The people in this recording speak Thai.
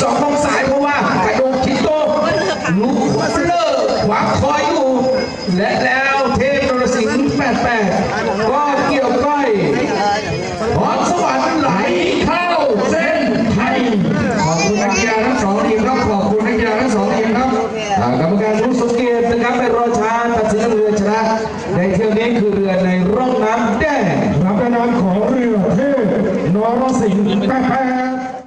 สองของสายเพราะว่าไอะโดดคิดโตลูกเลอร์ขวางคอยอยู่ และแล้วเทพนรสิงห์แปดก็เกี่ยวก้อยพรสวรรค์ไหลเข้าเส้นไทยขอบคุณนักกีฬาทั้งสองทีมครับขอบคุณนักกีฬาทั้งสองทีมครับกรรมการรู้สุเกียรตนะครับเป็นรอช้าตัดสินเรือชนะในเที่ยวนี้คือเรือในร่องน้ำแดงรับนามของเรือเทพนรสิงห์แปด